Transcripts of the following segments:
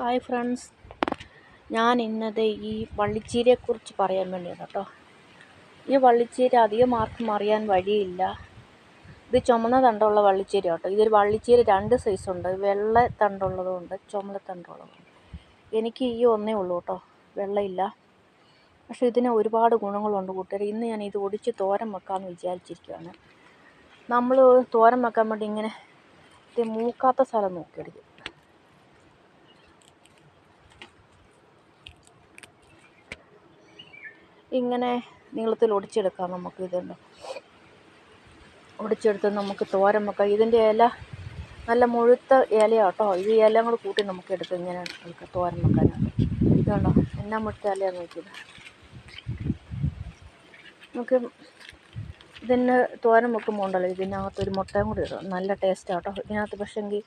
Hi friends ഞാൻ ഇന്നത് ഈ വള്ളിച്ചീരയെക്കുറിച്ച് പറയാൻ വേണ്ടിയാണ് കേട്ടോ. ഈ വള്ളിച്ചീര അധികം ആർക്കും അറിയാൻ വഴിയില്ല. ഇത് ചുമന്ന തണ്ടുള്ള വള്ളിച്ചീര കേട്ടോ. ഇതൊരു വള്ളിച്ചീര രണ്ട് സൈസുണ്ട് വെള്ള തണ്ടുള്ളതുമുണ്ട് ചുമല തണ്ടുള്ളതുണ്ട് എനിക്ക് ഈ ഒന്നേ ഉള്ളൂ കേട്ടോ. വെള്ളയില്ല. പക്ഷേ ഇതിന് ഒരുപാട് ഗുണങ്ങളുണ്ട് കൂട്ടുകാർ ഇന്ന് ഞാൻ ഇത് ഒടിച്ച് തോരം വെക്കാമെന്ന് വിചാരിച്ചിരിക്കുകയാണ് നമ്മൾ തോരം വെക്കാൻ വേണ്ടി ഇങ്ങനെ മൂക്കാത്ത സ്ഥലം നോക്കിയെടുക്കും. ഇങ്ങനെ നീളത്തിൽ ഒടിച്ചെടുക്കാം നമുക്ക് ഇതുണ്ട്. ഒടിച്ചെടുത്ത് നമുക്ക് തോരൻ വെക്കാം. ഇതിന്റെ ഇല നല്ല മുഴുത്ത ഇലയാട്ടോ. കേട്ടോ ഇത് ഇല കൂടെ കൂട്ടി നമുക്ക് എടുത്ത് ഇങ്ങനെ നമുക്ക് തോരൻ വെക്കാനായിട്ട്. ഇതുണ്ടോ? എന്നാ മുഴുത്ത ഇലയാന്ന് നോക്കിയത് നമുക്ക് ഇതിന് തോരൻ വെക്കുമ്പോൾ ഉണ്ടല്ലോ ഇതിനകത്തൊരു മുട്ടയും കൂടി ഇടും നല്ല ടേസ്റ്റാണ് കേട്ടോ ഇതിനകത്ത് പക്ഷേങ്കിൽ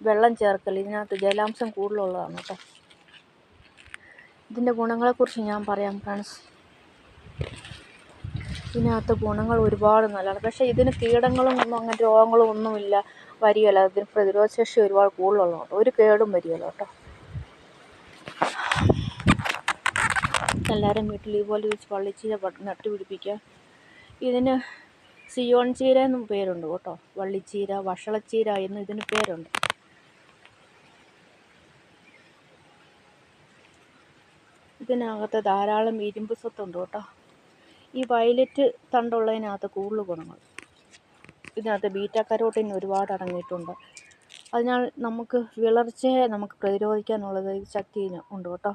വെള്ളം ചേർക്കല്ല ഇതിനകത്ത് ജലാംശം കൂടുതലുള്ളതാണ് കേട്ടോ. ഇതിന്റെ ഗുണങ്ങളെക്കുറിച്ച് ഞാൻ പറയാം ഫ്രണ്ട്സ് ഇതിനകത്ത് ഗുണങ്ങൾ ഒരുപാട് നല്ലതാണ്. പക്ഷേ ഇതിന് കീടങ്ങളും ഒന്നും അങ്ങനെ രോഗങ്ങളും ഒന്നുമില്ല. വരികയില്ല. ഇതിന് പ്രതിരോധശേഷി ഒരുപാട് കൂടുതലുള്ളതുകൊണ്ട് ഒരു കേടും വരികയില്ല കേട്ടോ. എല്ലാവരും വീട്ടിൽ ഇതുപോലെ വെച്ച് വള്ളിച്ചീര നട്ടു പിടിപ്പിക്കുക. ഇതിന് സിയോൺ ചീര എന്നും പേരുണ്ട് കേട്ടോ. വള്ളിച്ചീര വഷളച്ചീര എന്നും ഇതിന് പേരുണ്ട്. ഇതിനകത്ത് ധാരാളം ഇരുമ്പ് സ്വത്തുണ്ട് കേട്ടോ. ഈ വയലറ്റ് തണ്ടുള്ളതിനകത്ത് കൂടുതൽ ഗുണങ്ങൾ. ഇതിനകത്ത് ബീറ്റ കരോട്ടിൻ ഒരുപാട് അടങ്ങിയിട്ടുണ്ട്. അതിനാൽ നമുക്ക് വിളർച്ചയെ നമുക്ക് പ്രതിരോധിക്കാനുള്ളത് ശക്തി ഉണ്ട് കേട്ടോ.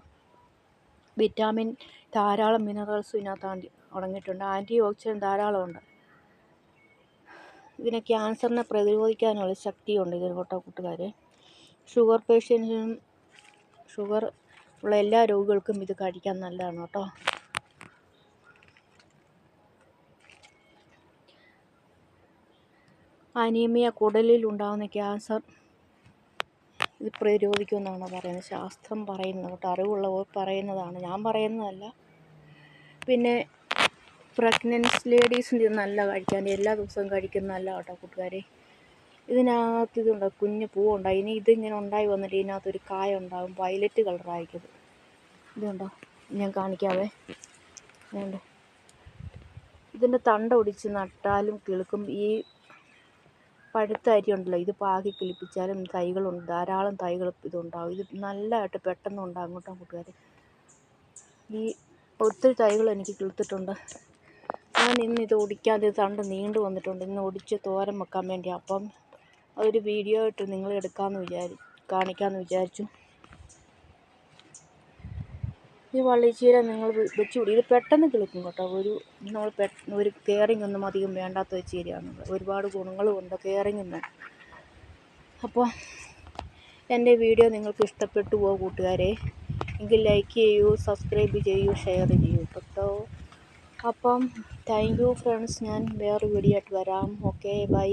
വിറ്റാമിൻ ധാരാളം മിനറൽസും ഇതിനകത്ത് അടങ്ങിയിട്ടുണ്ട്. ആന്റി ഓക്സിഡന്റ് ധാരാളമുണ്ട് ഇതിനെ ക്യാൻസറിനെ പ്രതിരോധിക്കാനുള്ള ശക്തിയുണ്ട് ഇതിന് കേട്ടോ കൂട്ടുകാരെ. ഷുഗർ പേഷ്യൻസിനും ഷുഗർ ഉള്ള എല്ലാ രോഗികൾക്കും ഇത് കഴിക്കാൻ നല്ലതാണ് കേട്ടോ. അനീമിയ കുടലിൽ ഉണ്ടാകുന്ന ക്യാൻസർ ഇത് പ്രതിരോധിക്കുമെന്നാണ് പറയുന്നത്. ശാസ്ത്രം പറയുന്നത് കേട്ടോ. അറിവുള്ളവർ പറയുന്നതാണ്. ഞാൻ പറയുന്നതല്ല. പിന്നെ പ്രഗ്നൻസ് ലേഡീസിന്റെ ഇത് നല്ല കഴിക്കാൻ എല്ലാ ദിവസവും കഴിക്കുന്ന നല്ല കേട്ടോ കൂട്ടുകാരെ. ഇതിനകത്ത് ഇതുണ്ട്? കുഞ്ഞ് പൂവുണ്ടായി. ഇനി ഇതിങ്ങനെ ഉണ്ടായി വന്നിട്ട് ഇതിനകത്തൊരു കായ ഉണ്ടാകും വയലറ്റ് കളറായിരിക്കും ഇതുണ്ടോ? ഞാൻ കാണിക്കാവേ. ഇതുണ്ട്? ഇതിന്റെ തണ്ട ഒടിച്ച് നട്ടാലും കിളുക്കും. ഈ പഴുത്ത അരി ഉണ്ടല്ലോ ഇത് പാകി കിളിപ്പിച്ചാലും തൈകളുണ്ട് ധാരാളം തൈകൾ ഇതുണ്ടാവും. ഇത് നല്ലതായിട്ട് പെട്ടെന്ന് ഉണ്ടാകും കേട്ടോ കൂട്ടുകാർ ഈ ഒത്തിരി തൈകൾ എനിക്ക് കിളുത്തിട്ടുണ്ട്. ഞാൻ ഇന്ന് ഇത് ഒടിക്കാതെ തണ്ട് നീണ്ടു വന്നിട്ടുണ്ട്. ഇന്ന് ഒടിച്ച് തോരൻ വെക്കാൻ വേണ്ടി അപ്പം അതൊരു വീഡിയോ ആയിട്ട് നിങ്ങൾ എടുക്കാമെന്ന് വിചാരി കാണിക്കാമെന്ന് വിചാരിച്ചു. ഈ വള്ളിച്ചീര നിങ്ങൾ വെച്ച് കൂടി ഇത് പെട്ടെന്ന് കിളിക്കും കേട്ടോ. ഒരു നമ്മൾ പെ ഒരു കെയറിങ് ഒന്നും അധികം വേണ്ടാത്ത ഒരു ചീരയാണ് ഒരുപാട് ഗുണങ്ങളും ഉണ്ട് കെയറിങ് വേണം അപ്പോൾ എന്റെ വീഡിയോ നിങ്ങൾക്ക് ഇഷ്ടപ്പെട്ടു പോകും കൂട്ടുകാരെ? എങ്കിൽ ലൈക്ക് ചെയ്യൂ സബ്സ്ക്രൈബ് ചെയ്യൂ ഷെയർ ചെയ്യൂ കേട്ടോ. അപ്പം താങ്ക് യു ഫ്രണ്ട്സ് ഞാൻ വേറൊരു വീഡിയോ ആയിട്ട് വരാം. Okay bye